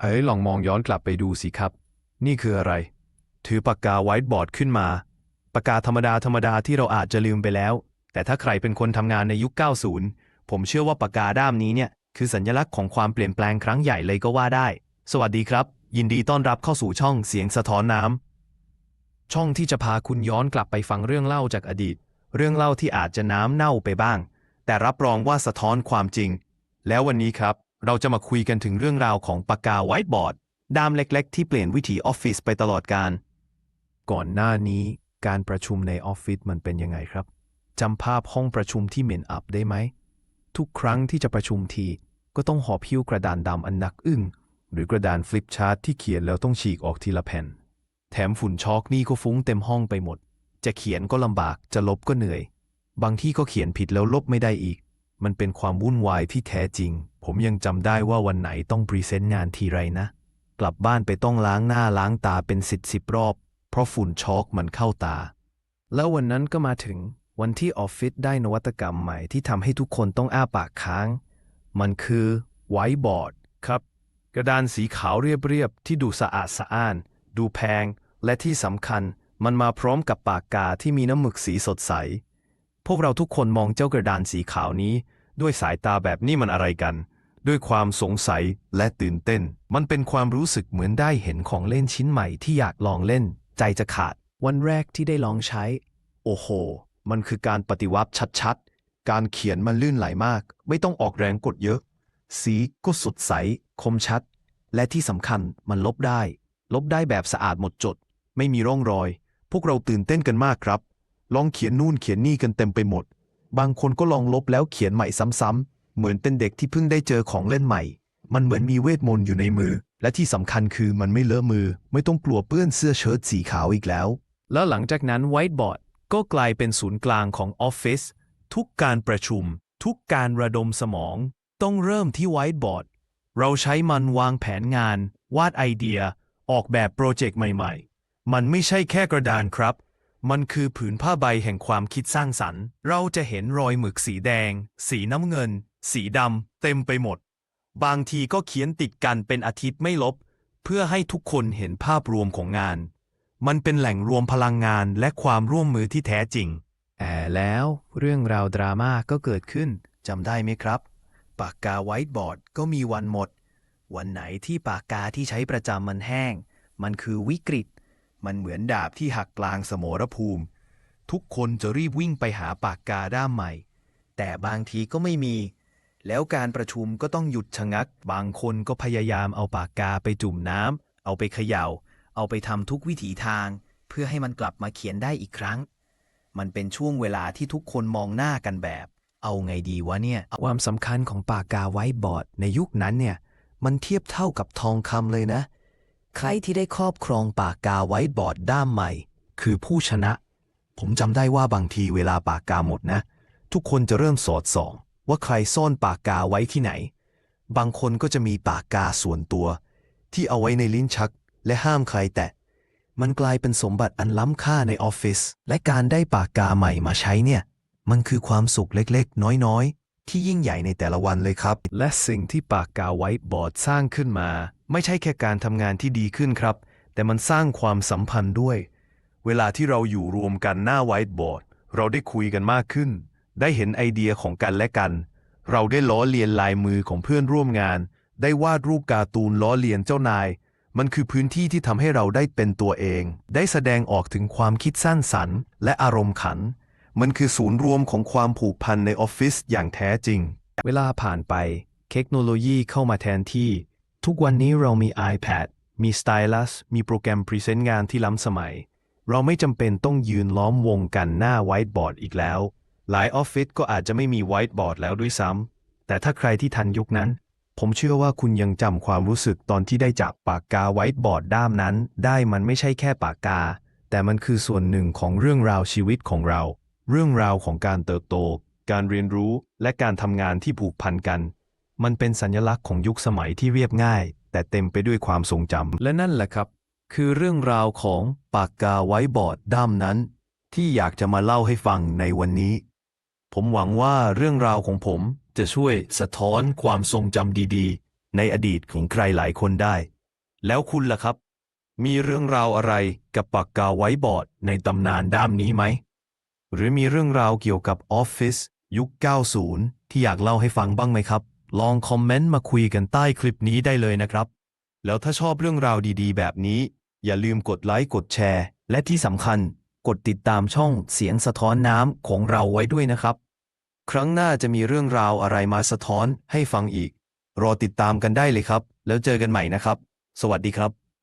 เอ้ยลองมองย้อนกลับไปดูสิครับ นี่คืออะไร ถือปากกาไวท์บอร์ดขึ้นมา ปากกาธรรมดาธรรมดาที่เราอาจจะลืมไปแล้ว แต่ถ้าใครเป็นคนทำงานในยุค 90 ผมเชื่อว่าปากกาด้ามนี้เนี่ย คือสัญลักษณ์ของความเปลี่ยนแปลงครั้งใหญ่เลยก็ว่าได้ สวัสดีครับ ยินดีต้อนรับเข้าสู่ช่องเสียงสะท้อนน้ำช่องที่จะพาคุณย้อนกลับไปฟังเรื่องเล่าจากอดีต เรื่องเล่าที่อาจจะน้ำเน่าไปบ้าง แต่รับรองว่าสะท้อนความจริง แล้ววันนี้ครับ เราจะมาคุยกันถึงเรื่องราวของปากกาไวท์บอร์ดด้ามเล็กๆ ที่เปลี่ยนวิถีออฟฟิศไปตลอดการ ก่อนหน้านี้การประชุมในออฟฟิศมันเป็นยังไงครับจำภาพห้องประชุมที่เหม็นอับได้ไหม ทุกครั้งที่จะประชุมที ก็ต้องหอบหิ้วกระดานดำอันหนักอึ้ง หรือกระดานฟลิปชาร์ตที่เขียนแล้วต้องฉีกออกทีละแผ่น แถมฝุ่นช็อกนี่ก็ฟุ้งเต็มห้องไปหมด จะเขียนก็ลำบากจะลบก็เหนื่อย บางที่ก็เขียนผิดแล้วลบไม่ได้อีก มันเป็นความวุ่นวายที่แท้จริง ผมยังจำได้ว่าวันไหนต้องพรีเซนต์งานทีไรนะ กลับบ้านไปต้องล้างหน้าล้างตาเป็นสิบสิบรอบ เพราะฝุ่นช็อกมันเข้าตา แล้ววันนั้นก็มาถึงวันที่ออฟฟิศได้นวัตกรรมใหม่ที่ทำให้ทุกคนต้องอ้าปากค้าง มันคือไวบอร์ดครับ กระดานสีขาวเรียบๆ ที่ดูสะอาดสะอ้าน ดูแพง และที่สำคัญมันมาพร้อมกับปากกาที่มีน้ำหมึกสีสดใส พวกเราทุกคนมองเจ้ากระดานสีขาวนี้ ด้วยสายตาแบบนี้มันอะไรกัน ด้วยความสงสัยและตื่นเต้น มันเป็นความรู้สึกเหมือนได้เห็นของเล่นชิ้นใหม่ที่อยากลองเล่น ใจจะขาด วันแรกที่ได้ลองใช้ โอ้โห มันคือการปฏิวัติชัดๆ การเขียนมันลื่นไหลมาก ไม่ต้องออกแรงกดเยอะ สีก็สดใส คมชัด และที่สำคัญมันลบได้ ลบได้แบบสะอาดหมดจด ไม่มีร่องรอย พวกเราตื่นเต้นกันมากครับ ลองเขียนนู่นเขียนนี่กันเต็มไปหมด บางคนก็ลองลบแล้วเขียนใหม่ซ้ำๆ เหมือนเป็นเด็กที่เพิ่งได้เจอของเล่นใหม่ มันเหมือนมีเวทมนต์อยู่ในมือ และที่สำคัญคือมันไม่เลอะมือ ไม่ต้องกลัวเปื้อนเสื้อเชิ้ตสีขาวอีกแล้ว แล้วหลังจากนั้นไวท์บอร์ดก็กลายเป็นศูนย์กลางของออฟฟิศทุกการประชุม ทุกการระดมสมอง ต้องเริ่มที่ไวท์บอร์ดเราใช้มันวางแผนงาน วาดไอเดีย ออกแบบโปรเจกต์ใหม่ ๆ มันไม่ใช่แค่กระดานครับ มันคือผืนผ้าใบแห่งความคิดสร้างสรรค์ เราจะเห็นรอยหมึกสีแดง สีน้ำเงิน สีดำเต็มไปหมด บางทีก็เขียนติดกันเป็นอาทิตย์ไม่ลบ เพื่อให้ทุกคนเห็นภาพรวมของงาน มันเป็นแหล่งรวมพลังงานและความร่วมมือที่แท้จริง แอบแล้วเรื่องราวดราม่าก็เกิดขึ้นจำได้ไหมครับ ปากกาไวท์บอร์ดก็มีวันหมด วันไหนที่ปากกาที่ใช้ประจำมันแห้ง มันคือวิกฤต มันเหมือนดาบที่หักกลางสมรภูมิ ทุกคนจะรีบวิ่งไปหาปากกาด้ามใหม่ แต่บางทีก็ไม่มี แล้วการประชุมก็ต้องหยุดชะงัก บางคนก็พยายามเอาปากกาไปจุ่มน้ำ เอาไปเขยา่า เอาไปทำทุกวิถีทาง เพื่อให้มันกลับมาเขียนได้อีกครั้ง มันเป็นช่วงเวลาที่ทุกคนมองหน้ากันแบบ เอาไงดีวะเนี่ย ความสำคัญของปากกาไว้บอร์ดในยุคนั้นเนี่ย มันเทียบเท่ากับทองคำเลยนะ ใครที่ได้ครอบครองปากกาไว้บอร์ดด้ามใหม่ คือผู้ชนะ ผมจำได้ว่าบางทีเวลาปากกาหมดนะ ทุกคนจะเริ่มสอดส่อง ว่าใครซ่อนปากกาไว้ที่ไหน บางคนก็จะมีปากกาส่วนตัว ที่เอาไว้ในลิ้นชักและห้ามใครแตะ มันกลายเป็นสมบัติอันล้ำค่าในออฟฟิศและการได้ปากกาใหม่มาใช้เนี่ย มันคือความสุขเล็กๆ น้อยๆ ที่ยิ่งใหญ่ในแต่ละวันเลยครับ และสิ่งที่ปากกาไว้บอร์ดสร้างขึ้นมา ไม่ใช่แค่การทำงานที่ดีขึ้นครับ แต่มันสร้างความสัมพันธ์ด้วย เวลาที่เราอยู่รวมกันหน้าไวท์บอร์ดเราได้คุยกันมากขึ้น ได้เห็นไอเดียของกันและกัน เราได้ล้อเลียนลายมือของเพื่อนร่วมงาน ได้วาดรูปการ์ตูนล้อเลียนเจ้านาย มันคือพื้นที่ที่ทำให้เราได้เป็นตัวเอง ได้แสดงออกถึงความคิดสร้างสรรค์ และอารมณ์ขัน มันคือศูนย์รวมของความผูกพันในออฟฟิศอย่างแท้จริง เวลาผ่านไป เทคโนโลยีเข้ามาแทนที่ ทุกวันนี้เรามี iPad มีสไตลัสมีโปรแกรมพรีเซนต์งานที่ล้ำสมัย เราไม่จำเป็นต้องยืนล้อมวงกันหน้าไวท์บอร์ดอีกแล้ว หลายออฟฟิศก็อาจจะไม่มีไวท์บอร์ดแล้วด้วยซ้ำ แต่ถ้าใครที่ทันยุคนั้น ผมเชื่อว่าคุณยังจำความรู้สึกตอนที่ได้จับปากกาไวท์บอร์ดด้ามนั้น ได้มันไม่ใช่แค่ปากกา แต่มันคือส่วนหนึ่งของเรื่องราวชีวิตของเรา เรื่องราวของการเติบโต การเรียนรู้และการทำงานที่ผูกพันกัน มันเป็นสัญลักษณ์ของยุคสมัยที่เรียบง่าย แต่เต็มไปด้วยความทรงจำและนั่นแหละครับ คือเรื่องราวของปากกาไว้บอร์ดด้ามนั้น ที่อยากจะมาเล่าให้ฟังในวันนี้ ผมหวังว่าเรื่องราวของผมจะช่วยสะท้อนความทรงจำดีๆ ในอดีตของใครหลายคนได้ แล้วคุณล่ะครับ มีเรื่องราวอะไรกับปากกาไว้บอร์ดในตำนานด้ามนี้ไหม หรือมีเรื่องราวเกี่ยวกับออฟฟิศยุค 90 ที่อยากเล่าให้ฟังบ้างไหมครับ ลองคอมเมนต์มาคุยกันใต้คลิปนี้ได้เลยนะครับ แล้วถ้าชอบเรื่องราวดีๆ แบบนี้ อย่าลืมกดไลค์กดแชร์ และที่สำคัญ กดติดตามช่องเสียงสะท้อนน้ำของเราไว้ด้วยนะครับ ครั้งหน้าจะมีเรื่องราวอะไรมาสะท้อนให้ฟังอีก รอติดตามกันได้เลยครับ แล้วเจอกันใหม่นะครับ สวัสดีครับ